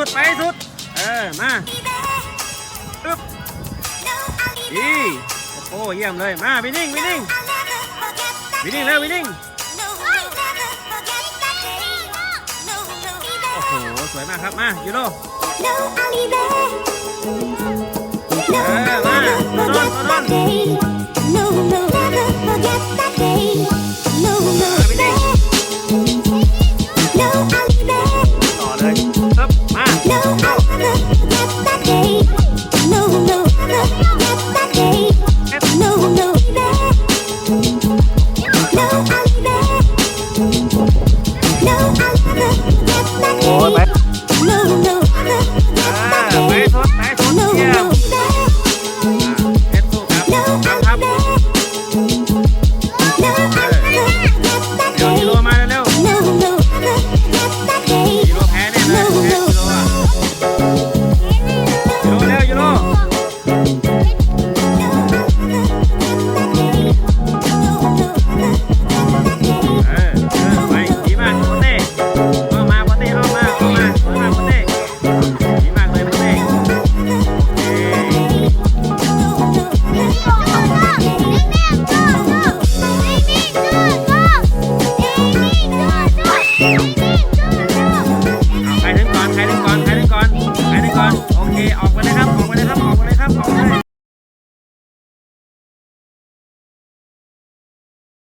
ุดไปสุด เออ มาปึ๊บดีโอ้เยี่ยมเลย มาวินนิ่งวินนิ่งวินนิ่งแล้ววินนิ่งโอ้โห สวยมากครับ มายูโรเออ มาตอนตอน 拜托你。 ออกไปเลย